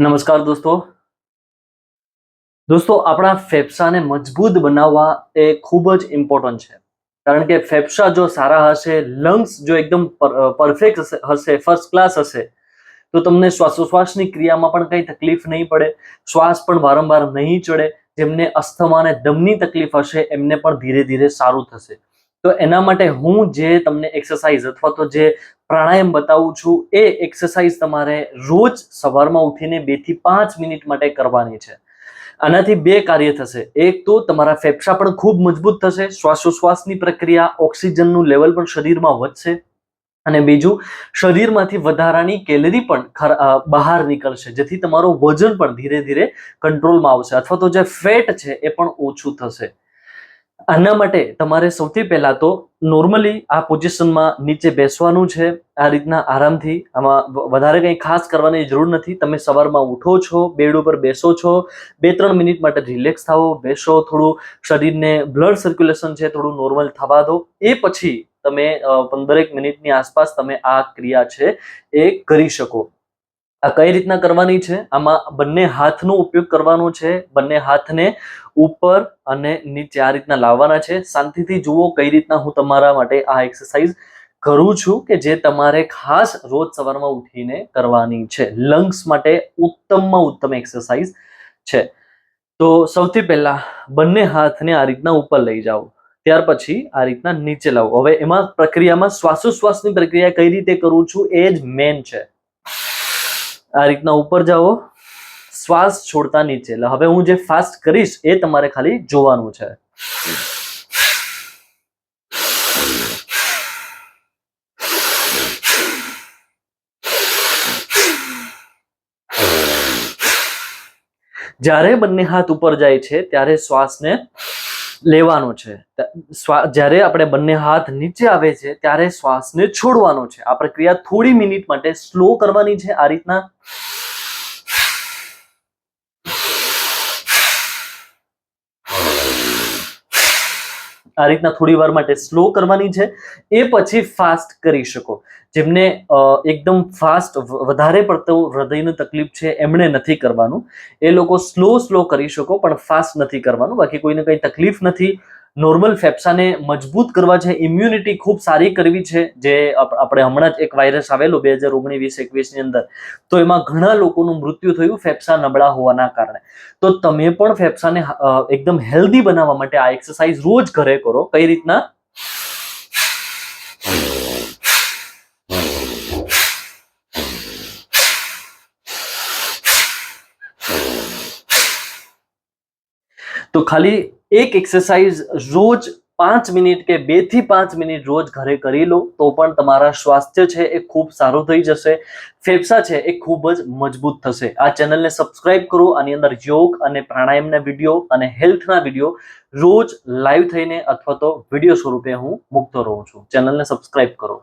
નમસ્કાર દોસ્તો. દોસ્તો, આપણા ફેફસાને મજબૂત બનાવવા એ ખૂબ જ ઇમ્પોર્ટન્ટ છે. કારણ કે ફેફસા જો સારા હશે લંગ્સ જો એકદમ પરફેક્ટ હશે ફર્સ્ટ ક્લાસ હશે, તો તમને શ્વાસોશ્વાસની ક્રિયામાં પણ કંઈ તકલીફ નહીં પડે. શ્વાસ પણ વારંવાર નહીં ચડે. જેમને અસ્થમા અને દમની તકલીફ હશે, એમને પણ ધીરે ધીરે સારું થશે. તો એના માટે હું જે તમને એક્સરસાઇઝ અથવા તો જે પ્રાણાયામ બતાવું છું, એ એક્સરસાઇઝ તમારે રોજ સવારમાં ઉઠીને બેથી પાંચ મિનિટ માટે કરવાની છે. આનાથી બે કાર્ય થશે. એક તો તમારા ફેફસા પણ ખૂબ મજબૂત થશે, શ્વાસોશ્વાસની પ્રક્રિયા, ઓક્સિજનનું લેવલ પણ શરીરમાં વધશે અને બીજું, શરીરમાંથી વધારાની કેલરી પણ બહાર નીકળશે, જેથી તમારું વજન પણ ધીરે ધીરે કંટ્રોલમાં આવશે અથવા તો જે ફેટ છે એ પણ ઓછું થશે. આના માટે તમારે સૌથી પહેલાં તો નોર્મલી આ પોઝિશનમાં નીચે બેસવાનું છે. આ રીતના આરામથી આમાં વધારે કંઈ ખાસ કરવાની જરૂર નથી. તમે સવારમાં ઉઠો છો, બેડ ઉપર બેસો છો બે ત્રણ મિનિટ માટે રિલેક્સ થાઓ, બેસો, થોડું શરીરને બ્લડ સર્ક્યુલેશન છે, થોડું નોર્મલ થવા દો. એ પછી તમે પંદરેક મિનિટની આસપાસ તમે આ ક્રિયા છે એ કરી શકો. આ કઈ રીતના કરવાની છે? આમાં બંને હાથનો ઉપયોગ કરવાનો છે. બંને હાથને ઉપર અને નીચે આ રીતના લાવવાના છે. શાંતિથી જુઓ કઈ રીતના હું તમારા માટે આ એક્સરસાઇઝ કરું છું કે જે તમારે ખાસ રોજ સવારમાં ઉઠીને કરવાની છે. લંગ્સ માટે ઉત્તમમાં ઉત્તમ એક્સરસાઇઝ છે. તો સૌથી પહેલા બંને હાથને આ રીતના ઉપર લઈ જાઓ. ત્યાર પછી આ રીતના નીચે લાવો. હવે એમાં પ્રક્રિયામાં શ્વાસોશ્વાસની પ્રક્રિયા કઈ રીતે કરું છું એ જ મેન છે. આ રીતના ઉપર જાઓ. શ્વાસ છોડતા નીચે. એટલે હવે હું જે ફાસ્ટ કરીશ એ તમારે ખાલી જોવાનું છે. જ્યારે બંને હાથ ઉપર જાય છે, ત્યારે શ્વાસને લેવાનો છે. જ્યારે આપણે બંને હાથ નીચે આવે છે, ત્યારે શ્વાસને છોડવાનો છે. આ પ્રક્રિયા થોડી મિનિટ માટે સ્લો કરવાની છે. આ રીતના આ રીતના થોડી વાર માટે સ્લો કરવાની છે. એ પછી ફાસ્ટ કરી શકો. જેમને એકદમ ફાસ્ટ વધારે પડતો હૃદયની તકલીફ છે, એમણે નથી કરવાનું. એ લોકો સ્લો સ્લો કરી શકો, પણ ફાસ્ટ નથી કરવાનું. બાકી કોઈને કંઈ તકલીફ નથી નોર્મલ ફેફસાને મજબૂત કરવા છે ઇમ્યુનિટી ખૂબ સારી કરવી છે, જે આપણે હમણાં જ એક વાયરસ આવેલો બે હજાર ઓગણીસ એકવીસની અંદર. તો એમાં ઘણા લોકોનું મૃત્યુ થયું ફેફસા નબળા હોવાના કારણે. તો તમે પણ ફેફસાને એકદમ હેલ્ધી બનાવવા માટે આ એક્સરસાઇઝ રોજ ઘરે કરો. કઈ રીતના? તો ખાલી એક એક્સરસાઇઝ રોજ પાંચ મિનિટ કે બેથી પાંચ મિનિટ રોજ ઘરે કરી લો, તો પણ તમારા સ્વાસ્થ્ય છે એ ખૂબ સારું થઈ જશે. ફેફસા છે એ ખૂબ જ મજબૂત થશે. આ ચેનલને સબસ્ક્રાઇબ કરો, આની અંદર યોગ અને પ્રાણાયામના વીડિયો અને હેલ્થના વીડિયો રોજ લાઈવ થઈને અથવા તો વીડિયો સ્વરૂપે હું મૂકતો રહું છું. ચેનલને સબસ્ક્રાઇબ કરો.